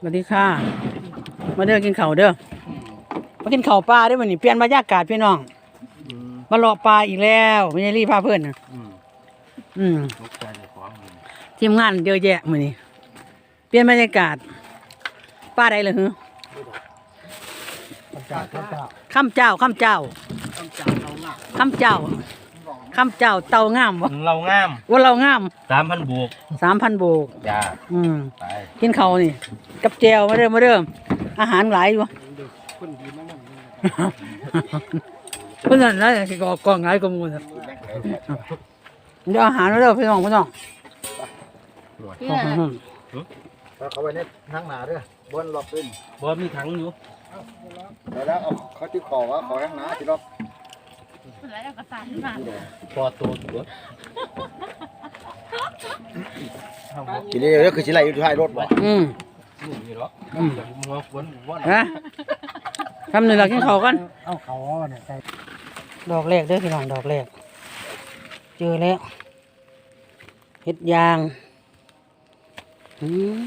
สวัสดีค่ะ มาเด้อกินข้าวเด้อมากินข้าวปลาเด้อวันนี้เปลี่ยนบรรยากาศพี่น้องอืมมาเลาะปลาอีกแล้วไม่ใช่รีพาเพื่อนนะอืมอืมตกใจในของมันทีมงานเยอะแยะมื้อนี้เปลี่ยนบรรยากาศป้าใดเลยเหรอจ้าจ้าจ้าข้ามเจ้าข้ามเจ้าต้องจ้าเราหนักข้ามเจ้า ข้ามเจ้าเตางามวะเรางามว่าเรางามสามพันบวกสามพันโบก จ้าอืม ไปกินข้าวนี่ กับแจวมาเริ่มมาเริ่ม อาหารหลายอยู่เพื่อนนั่นนะที่กอกองหลายกว่าหมูนะเดี๋ยวอาหารมาเริ่มพี่น้องพี่น้องแล้วเขาไปในทั้งหนาด้วยบนรอบขึ้นบอมีถังอยู่แล้วแล้วเอาเขาที่ขอว่าขอทั้งหนาที่รอบ แล้วเราก็สั่นมาพอตัวตัว ทีนี้ก็คือสิไหลอยู่ท้ายรถบ่อืมนี่หรออืมมัวฝนว่าฮะทำหนึ่งหลักกินข้าวกันเอาเขาเนี่ยใส่ดอกแรกเด้อพี่น้องดอกแรก เจอแล้วเห็ดยางอืม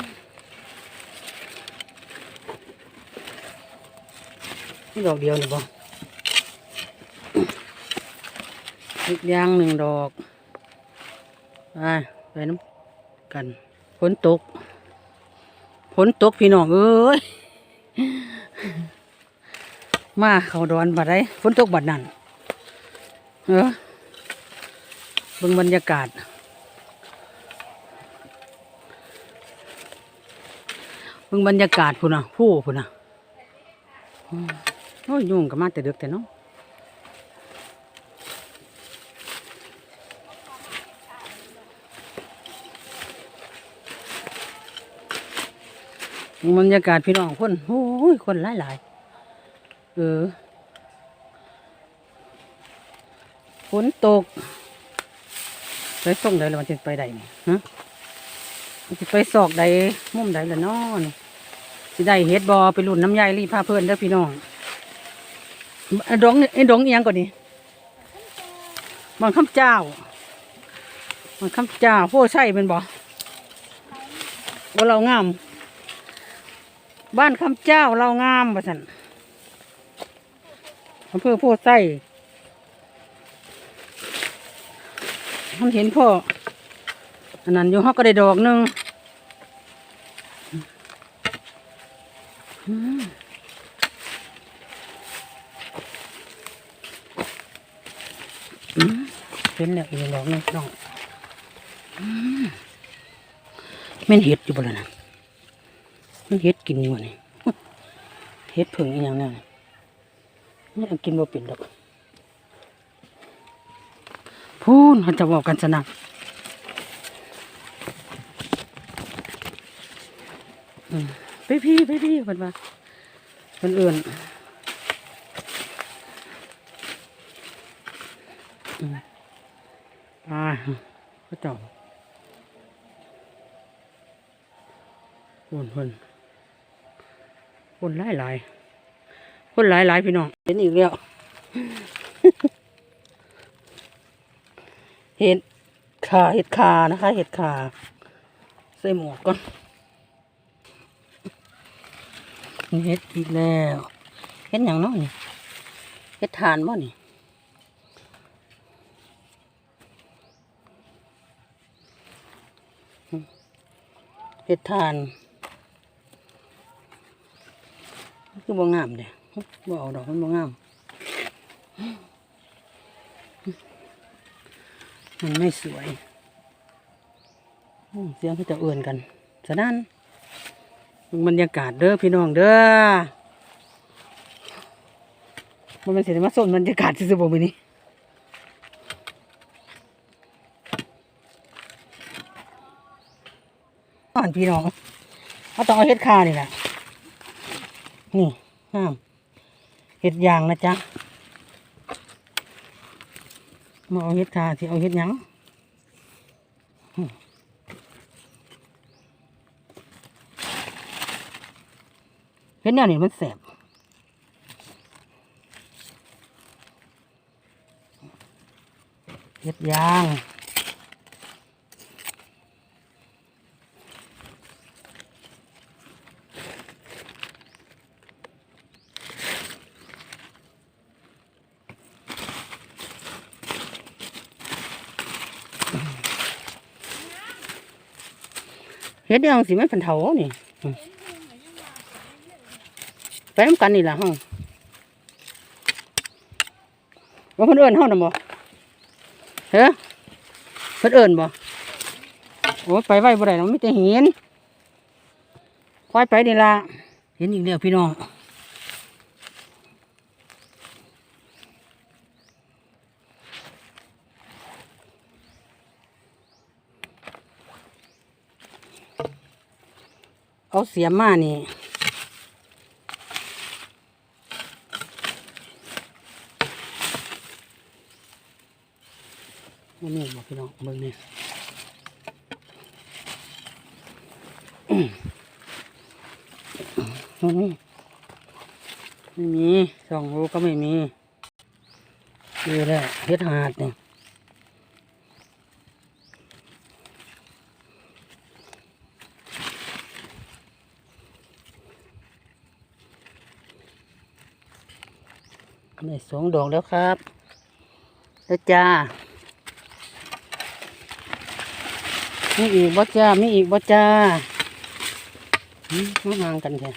นี่ดอกเดียวนี่บ่ เห็ดยางหนึ่งดอกไปไปน้ำกันฝนตกฝนตกพี่น้องเอ้ยมาเขาดอนบัดไดฝนตกบัดนั่นเออเบิ่งบรรยากาศเบิ่งบรรยากาศพุ่นน่ะผู้พุ่นน่ะโอ้ยยุ่งกับมาแต่เด็กแต่นาะเบิ่ง บรรยากาศพี่น้องคนโอ้ยคนหลายหลายๆเออฝนตกไปส่งใดแล้วมันจะไปใดนี่ฮะมันจะไปซอกใดมุมใดละน้อนี่สิได้เฮ็ดบอไปรุ่นน้ำยายรีพาเพื่อนเด้อพี่น้องไอ้ดงไอ้ดองเอียงก่อนนี่มันคำเจ้า มันคำเจ้าโพใช่เป็นบ่ว่าเรางาม บ้านคำเจ้าเรางามบ่สันอำเภอโพไส้มันเห็นพ่อ อันนั้นอยู่ฮอกก็ได้ดอกหนึ่งอืมเห็นแล้วอีกดอกหนึงน้องอืมแม่นเห็ดอยู่บ่ล่ะนะ มันเห็ดกินอยู่นี่เห็ดเผิงอีกอย่างนั้นนี่กินบ่เป็นดอกพูนเขาจะบอกกันสนักอืมไปพี่ไปพี่คนมาคนอื่นอืมอ่าก็เจ้าคนคน คนหลายหลายๆคนหลายหลายๆพี่น้องเห็นอีกแล้ว เห็ดขาเห็ดขานะคะ เห็ดขาใส่หมวกก่อนเห็ดอีกแล้วเห็ดอย่างน้อนี่เห็ดทานบ่นี่เห็ดทาน คือบ่งามเด้บ่เอาดอกมันบ่งาม มันไม่สวยเสียงเขาจะเอื่นกันฉะนั้นบรรยากาศเด้อพี่น้องเด้อมันเป็นเสียงมาส้นบรรยากาศที่สุบมือนี้อ่านพี่น้องเขาต้องเอาเห็ดคานี่แหละ นี่ห้ามเห็ดยางนะจ๊ะมาเอาเห็ดคาที่เอาเห็ดยังเห็ดแนวนี้มันแสบเห็ดยาง เฮ็ดยังสิไมันเป็นเถานี่ไปน้ำกันนี่ล่ะห้องว่าเพิ่นเอิ้นเฮาน่ะบ่เฮ้อเพิ่นเอิญบ่โอ้ไปไว้บ่ได้นะมันมีแต่เห็นควายไปนี่ล่ะเห็นอีกแล้วพี่น้อง เอาเสียมานี่อันนี้บ่พี่น้องเบิ่งนี่ไม่มีสองรูก็ไม่มีดูแลเฮ็ดหาดนี่ ได้สองดอกแล้วครับ แล้วจ้ามีอีกบ่จ้ามีอีกบ่จ้ามาห่างกันแค่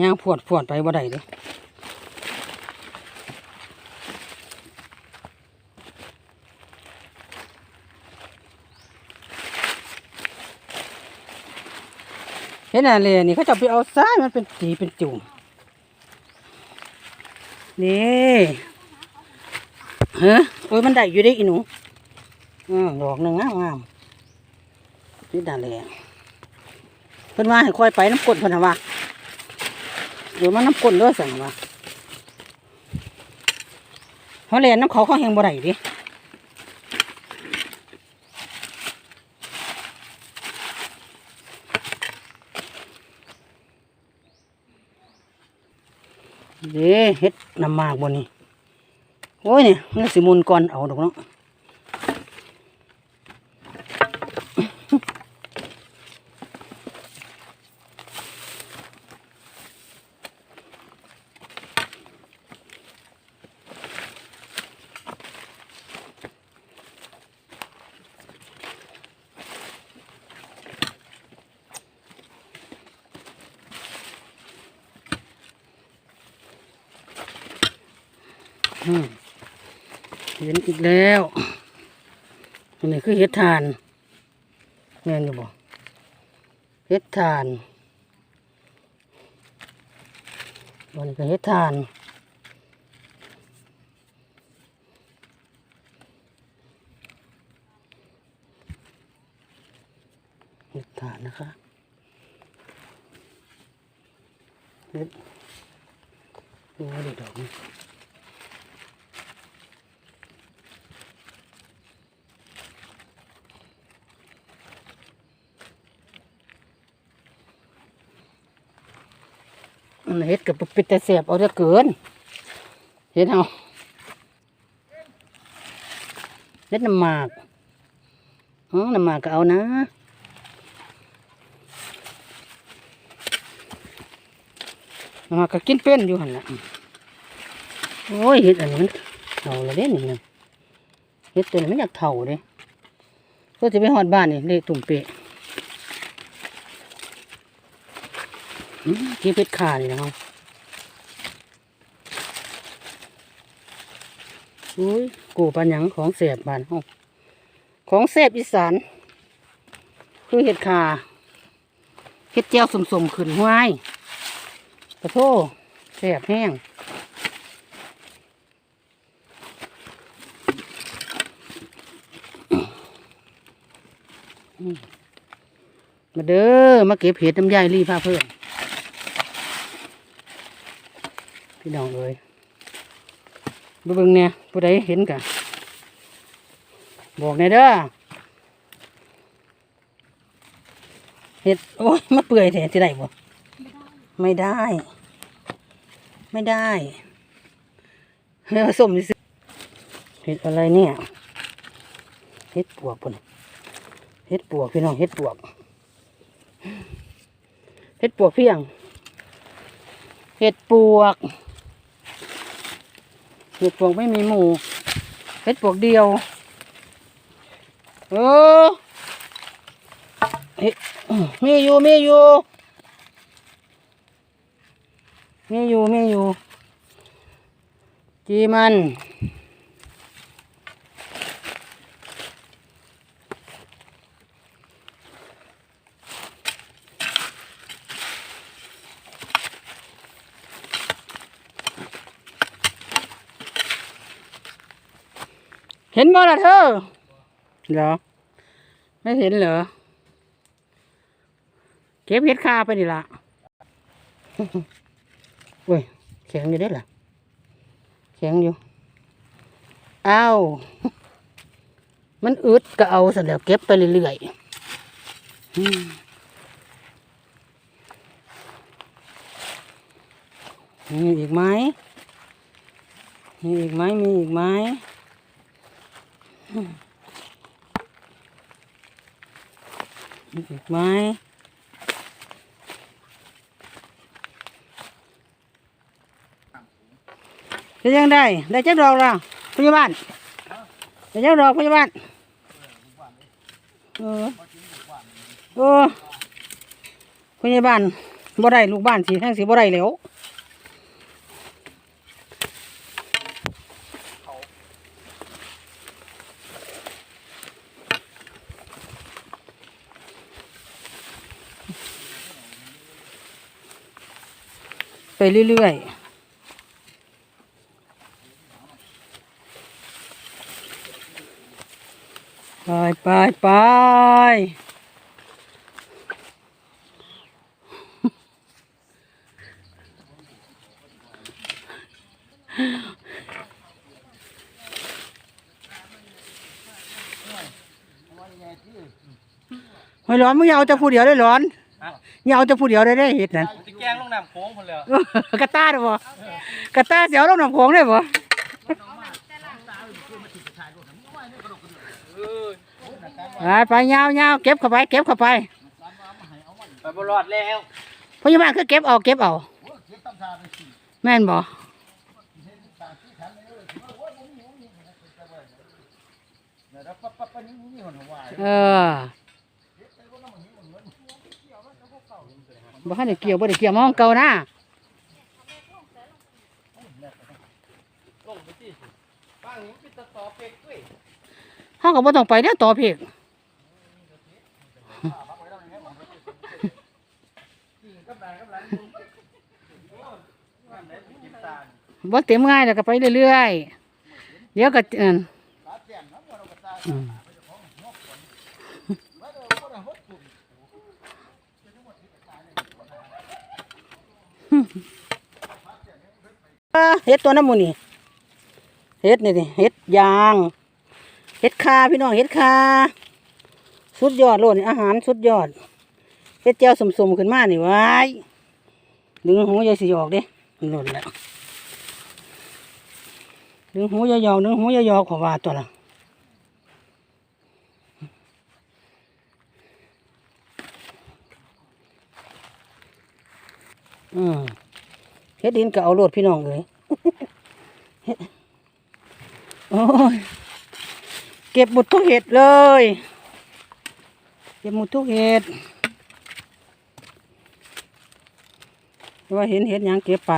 ย่างพวดพวดไปบ่ได้เด้เห็นอะไรนี่เขาจะไปเอาซ้ายมันเป็นจีเป็นจุ่มนี่เฮ้ยโอ้ยมันได้อยู่ได้อีหนูอืมดอกหนึ่งงามงามนี่ด่าเลยเพิ่นว่าให้คอยไปน้ำกลนเพิ่นน่ะว่าเดี๋ยวมันน้ำกลนด้วยสั่งว่าเขาเรียนน้ำเขาเขาแหงบ่ได้ดิ เด้เฮ็ดน้ำมากบนนี้โอ้ยเนี่ยมันสิมุนก่อนเอาดอกเนาะ เห็นอีกแล้วอันนี้คือเฮ็ดทานแม่นอยู่บ่เฮ็ดทานวันนี้ก็เฮ็ดทานเฮ็ดทานนะคะเฮ็ดโอ้ยดอก เฮ็ดกับปิดแต่เสียบเอาเด้อเกินเฮ็ดเอาเฮ็ดน้ำหมากอ๋อน้ำหมากก็เอานะน้ำหมากก็กินเป็นอยู่หันละโอ้ยเฮ็ดอันนี้มันเท่าเลยเด้นี่นะเฮ็ดตัวนี้มันอยากเท่าเด้เพื่อจะไปหอดบ้านนี่เลยตุ่มเปะ อืมกินเป็ดขานี่นะครับอุ้ยกูปันยังของเสียบบานห้องของเสบอีสานคือเห็ดขาเห็ดเจียวสมๆขึ้นห้วยกระโทเสบแห้งมมาเด้อมาเก็บเห็ดน้ำยายรีพาเพื่อน พี่น้องเอ้ยดูเบิ่งเนี่ยผู้ใดเห็นกะบอกในอยเด้อเห็ดโอ้ยมาเปื่อยแท้ที่ไหนบ่ไม่ได้ ไม่ได้เฮ้ยส้มนี่สิเห็ดอะไรเนี่ยเห็ดปวกปุ่นเห็ดปวกพี่น้องเห็ดปวกเห็ดปวกเพียงเห็ดปวก เห็ดปวกไม่มีหมูเห็ดปวกเดียวเออมีอยู่มีอยู่มีอยู่มีอยู่จีมัน เห็นบ่ล่ะเธอเหรอ ไม่เห็นเหรอ เก็บเห็ดคาไปนี่ละเว้ยแข็งอยู่เด้อล่ะแข็งอยู่ อ้าว มันอึดก็เอาสันแล้วเก็บไปเรื่อยๆอืมมีอีกไหมมีอีกไหมมีอีกไหมมี อีกไหมจะยังได้ ได้เจักดอกแล้วพยาบาลได้เจักดอกพยาบาลเออเออพยาบาลบ่ได้ลูกบ้านสิทั้งสิบ่ได้แล้ว ไปเรื่อยๆไปไปไปไม่ร้อนมึงอย่าเอาแต่ผู้เดียวได้ร้อนอย่าเอาแต่ผู้เดียวได้ได้เห็ดนั่นจะแกงลง น้ำโค้งคนเลยเออกระต้าได้บ่กระต้าเสียวลงน้ำโขงได้บ่ไปไปยาวยาวเก็บเข้าไป เก็บเข้าไปไปบรอดแล้วพยาบาลคือเก็บเอาเก็บเอาแม่นบ่เดี๋ยวปั๊บปั๊บปั๊บนี่นี่คนว่าเออ บ่ทันได้เกี่ยวบ่ได้เกี่ยวมองเก่านะลงไปที่บ้านนี้เป็นตะตอเป็กเว้ยเฮาก็บ่ต้องไปเด้อต่อเพกบ่เต็มง่ายแล้วก็ไปเรื่อยๆเดี๋ยวก็เอิ่นอื เอ้อเฮ็ดตัวน้ำมูนี่เฮ็ดนี่ดิเฮ็ดยางเฮ็ดคาพี่น้องเฮ็ดคาสุดยอดโลดนี่อาหารสุดยอดเฮ็ดแจ่วสมๆขึ้นมานี่ไว้ดึงหูยายสิออกเด้หล่นแล้วดึงหูยายออกดึงหูยายออกขวาตัวละ อืมเฮ็ดดินก็เอาโลดพี่น้องเลยเฮ็ดโอ้ยเก็บหมดทุกเห็ดเลย เก็บหมดทุกเห็ดว่าเห็นเห็ดยังเก็บไป